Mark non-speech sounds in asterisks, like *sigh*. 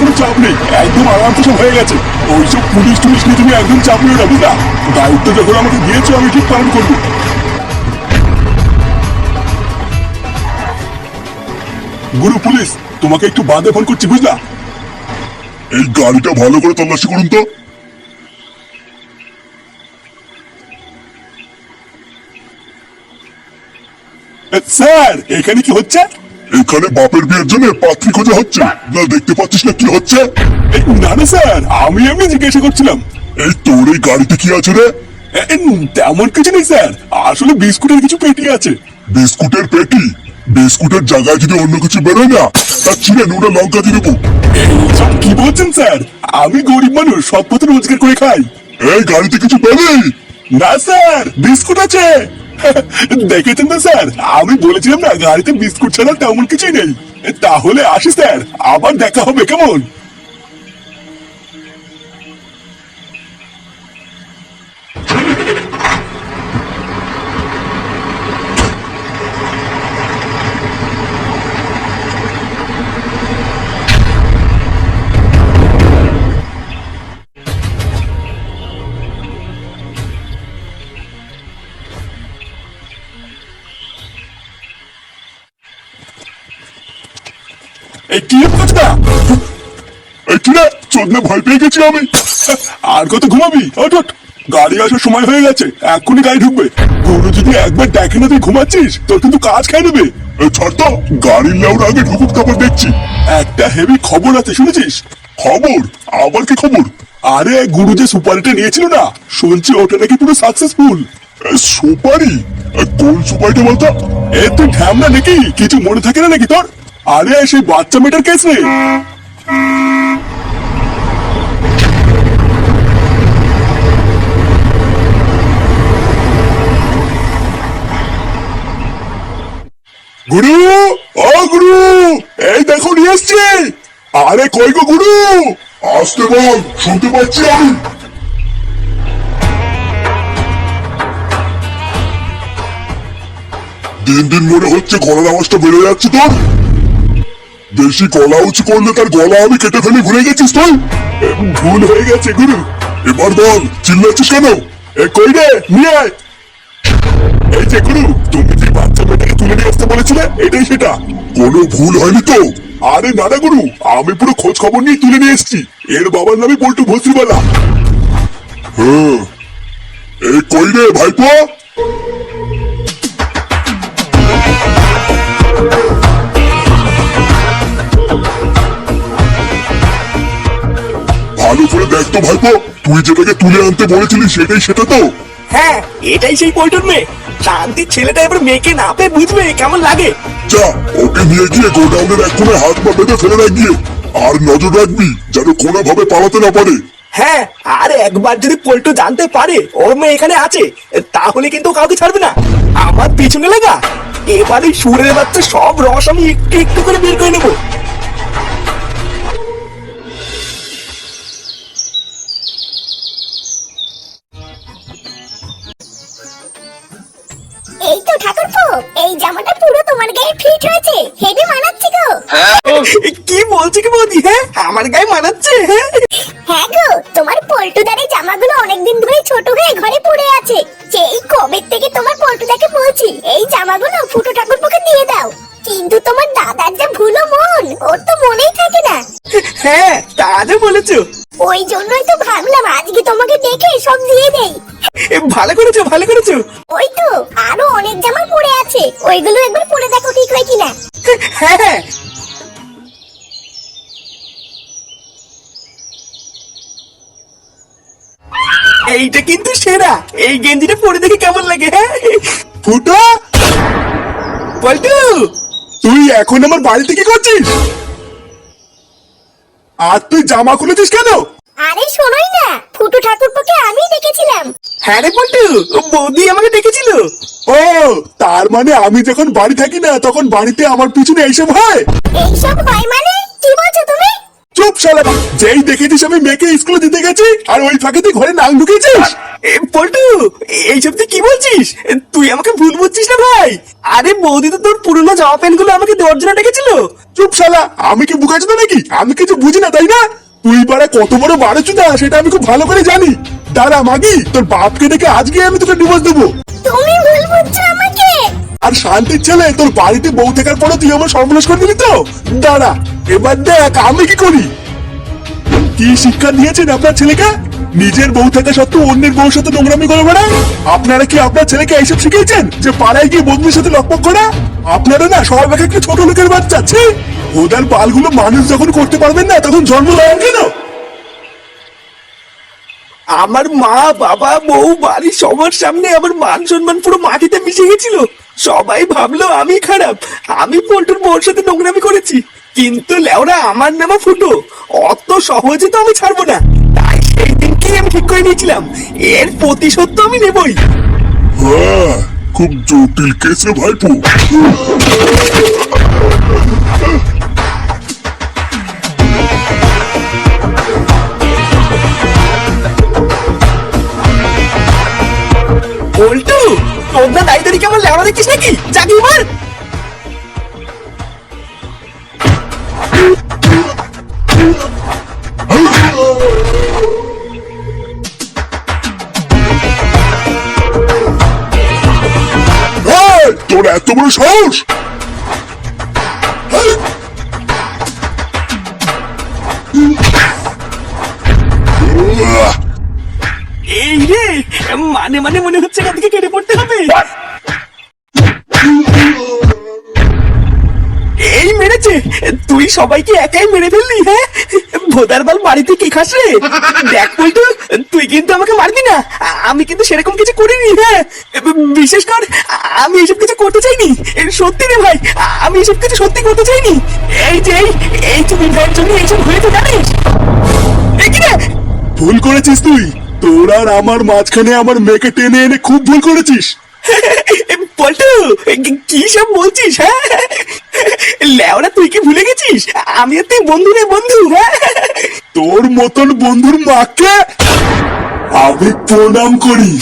কোনো চাপ নেই। একদম হয়ে গেছে। পুলিশ নিয়ে তুমি একদম চাপ না আমাকে আমি ঠিক পালন করব। গুরু, পুলিশ, তোমাকে একটু বাদে ফোন করছি, বুঝলা? এই গাড়িটা ভালো করে তল্লাশি করুন তো। স্যার এখানে কি হচ্ছে? এখানে বাপের বিয়ের জন্য পাত্রী খোঁজা হচ্ছে। না দেখতে পাচ্ছিস না কি হচ্ছে? না না স্যার আমি এমনি জিজ্ঞাসা করছিলাম। এই তোর এই গাড়িতে কি আছে রে? তেমন কিছু নেই স্যার আসলে বিস্কুটের কিছু পেটি আছে। বিস্কুটের পেটি? বিস্কুটের জায়গায় যদি অন্য কিছু বেরোয় না তার ছিঁড়ে নুনে লঙ্কা দিয়ে দেবো। কি বলছেন স্যার? আমি গরিব মানুষ সব পথে রোজগার করে খাই। এই গাড়িতে কিছু পেলি? না স্যার বিস্কুট আছে। *laughs* দেখেছেন তো, স্যার? আমি বলেছিলাম না, গাড়িতে বিস্কুট ছাড়া তেমন কিছুই নেই। তাহলে আসি, স্যার। আবার দেখা হবে, কেমন? চোদনা ভয় পেয়ে গেছি আমি। আর কত ঘুমাবি? ওঠ। গাড়ি আসার সময় হয়ে গেছে, এক্ষুনি গাড়ি ঢুকবে। গরু যদি একবার দেখে না তুই ঘুমাচ্ছিস, তোর কিন্তু কাজ খাই নেবে। ছাড় তো, গাড়ির লেউর আগে ঢুকুক, তারপর দেখছি। একটা হেভি খবর আছে, শুনেছিস? খবর? আবার কি খবর? আরে, গুরু যে সুপারিটা নিয়েছিল না, শুনছি ওটা নাকি পুরো সাকসেসফুল সুপারি? কোন সুপারিটা বলতো? এ, তুই ঢ্যামনা নাকি? কিছু মনে থাকে না নাকি তোর? আরে, সেই বাচ্চা মেয়েটার কেস গুরু, ও গুরু, এই দেখো নিয়ে এসছি। আরে কই গো গুরু? আসতে বল, শুনতে পাচ্ছি আমি। দিন দিন মনে হচ্ছে গলার আওয়াজটা বেড়ে যাচ্ছে তোর। বেশি গলা উঁচু করলে তার গলা আমি কেটে ফেলে, ভুলে গেছিস তুই? ভুল হয়ে গেছে গুরু। এবার বল, চিল্লাচ্ছিস কেন? এ কই রে? নিয়ে এই যে গুরু, তুমি আসতে বলেছিলে? এটাই সেটা। কোনো ভুল হয়নি তো? আরে গুরু, আমি পুরো খোঁজ খবর নিয়ে তুলে নিয়ে এসেছি। এর বাবার নামই পল্টু ভস্রিবালা। হ্যাঁ। এই কই রে ভাইপো? ভালো করে দেখ তো ভাইপো, তুই যেটাকে তুলে আনতে বলেছিলি সেটাই সেটা তো। হ্যাঁ এটাই সেই পল্টন মেয়ে। শান্তির ছেলেটা এবার মেয়েকে না পেয়ে বুঝবে কেমন লাগে? যা ওকে নিয়ে গিয়ে গোডাউনের এক কোণে হাত পা বেঁধে ফেলে আর নজর রাখবি যেন কোনো ভাবে পালাতে না পারে। হ্যাঁ আর একবার যদি পল্টু জানতে পারে ওর মেয়ে এখানে আছে তাহলে কিন্তু কাউকে ছাড়বে না। আমার পিছনে লাগা। এবারে সুরের বাচ্চা সব রস আমি একটু একটু করে বের করে নেব। এই তো ঠাকুরপো এই জামাটা পুরো তোমার গায়ে ফিট হয়েছে হেভি মানাচ্ছে গো। কি বলছি কি বৌদি হ্যাঁ? আমার গায়ে মানাচ্ছে হ্যাঁ? হ্যাঁ গো তোমার পল্টুদার এই জামাগুলো অনেকদিন ধরে ছোট হয়ে ঘরে পড়ে আছে। সেই কবে থেকে তোমার পল্টুদাকে বলছি এই জামাগুলো ফুটো ঠাকুরপোকে দিয়ে দাও। কিন্তু তোমার দাদার যে ভুলো মন ওর তো মনেই থাকে না। হ্যাঁ তা বলেছ। ওই জন্যই তো ভাবলাম আজকে তোমাকে দেখে সব দিয়ে দেই। ভালো করেছ ভালো করেছ। ওই তো আরও অনেক জামা পড়ে আছে। ওইগুলো একবার পরে দেখো ঠিক হয় কিনা। হ্যাঁ হ্যাঁ। এইটা কিন্তু সেরা। এই গেঞ্জিটা পরে দেখে কেমন লাগে হ্যাঁ? ফুটো! পল্টু তুই এখন আমার বাড়িতে কি করছিস? আর তুই জামা খুলেছিস কেন? আরে শোনোই না ফুটু ঠাকুরপোকে আমি দেখেছিলাম। হ্যাঁ রে পল্টু বৌদি আমাকে ডেকেছিল ও তার মানে আমি যখন বাড়ি থাকি না তখন বাড়িতে আমার পিছনে এইসব হয়? এইসব হয় মানে? কি বলছো তুমি? চুপ শালা। যেই দেখেছিস আমি মেয়েকে স্কুলে দিতে গেছি আর ওই ফাঁকে তুই ঘরে নাং ঢুকেছিস পল্টু এইসব তুই কি বলছিস? তুই আমাকে ভুল বুঝছিস না ভাই। আরে বৌদি তো তোর পুরনো জামা প্যান্টগুলো আমাকে দেওয়ার জন্য ডেকেছিল। চুপ শালা আমি কি বুকাচ্ছি তো নাকি? আমি কিছু বুঝি না তাই না? তুই পারে কত বড় বারোচুদা সেটা আমি খুব ভালো করে জানি। দাঁড়া মাগি তোর বাপকে ডেকে আজকে আমি তোকে ডিভোর্স দেবো। তুমি ভুল বুঝছ আমাকে। আর শান্তির ছেলে তোর বাড়িতে বউ থাকার পরে তুই আমার সর্বনাশ করে দিলি তো? দাঁড়া এবার দেখ আমি কি করি? কি শিক্ষা দিয়েছেন আপনার ছেলেকে? নিজের বউ থাকা সত্ত্বেও অন্যের বউর সাথে নোংরামি করে বেড়ায় আপনারা কি আপনার ছেলেকে এইসব শিখিয়েছেন যে পাড়ায় গিয়ে বন্ধুর সাথে লকপক করা? আপনারা না সবাই এক একটা ছোট লোকের বাচ্চা, ছি! ওদের পালগুলো মানুষ যখন করতে পারবেন না, তখন জন্ম দেন কেন? আমার মা, বাবা, বউ বাড়ির সবার সামনে আমার মান সম্মান পুরো মাটিতে মিশে গেছিল। সবাই ভাবলো আমি খারাপ। আমি পল্টুর বউর সাথে নোংরামি করেছি। কিন্তু লেওরা আমার নামা ফুটো। অত সহজে তো আমি ছাড়বো না। তাই সেই দিনকেই আমি ঠিক করে নিয়েছিলাম। এর প্রতিশোধ তো আমি নেবই। হ্যাঁ খুব জটিল কেস রে ভাইপো। পল্টু তোর না দায়িত্ব দিকে আমার লেওড়া দেখিস নাকি? চাকরি মার। সাহস এই! রে মানে মানে মনে হচ্ছে এখান থেকে কেটে পড়তে হবে এই মেরেছে, তুই সবাইকে একাই মেরে ফেললি হ্যাঁ ভোদার বাল বাড়িতে কি খাস রে? দেখ পল্টু তুই কিন্তু আমাকে মারবি না। আমি কিন্তু সেরকম কিছু করিনি হ্যাঁ? বিশেষ কর আমি এসব কিছু করতে চাইনি। সত্যি রে ভাই আমি এসব কিছু সত্যি করতে চাইনি। এই যে এই তুমি ভাইয়ের জন্য এইসব হয়েছে জানিস? ভুল করেছিস তুই। তোর আর আমার মাঝখানে আমার মেয়েকে টেনে এনে খুব ভুল করেছিস। পল্টু কি সব বলছিস হ্যাঁ? লেওরা তুই কি ভুলে গেছিস? আমি তুই বন্ধু রে, বন্ধু। তোর মতন বন্ধুর মাকে আমি প্রণাম করি।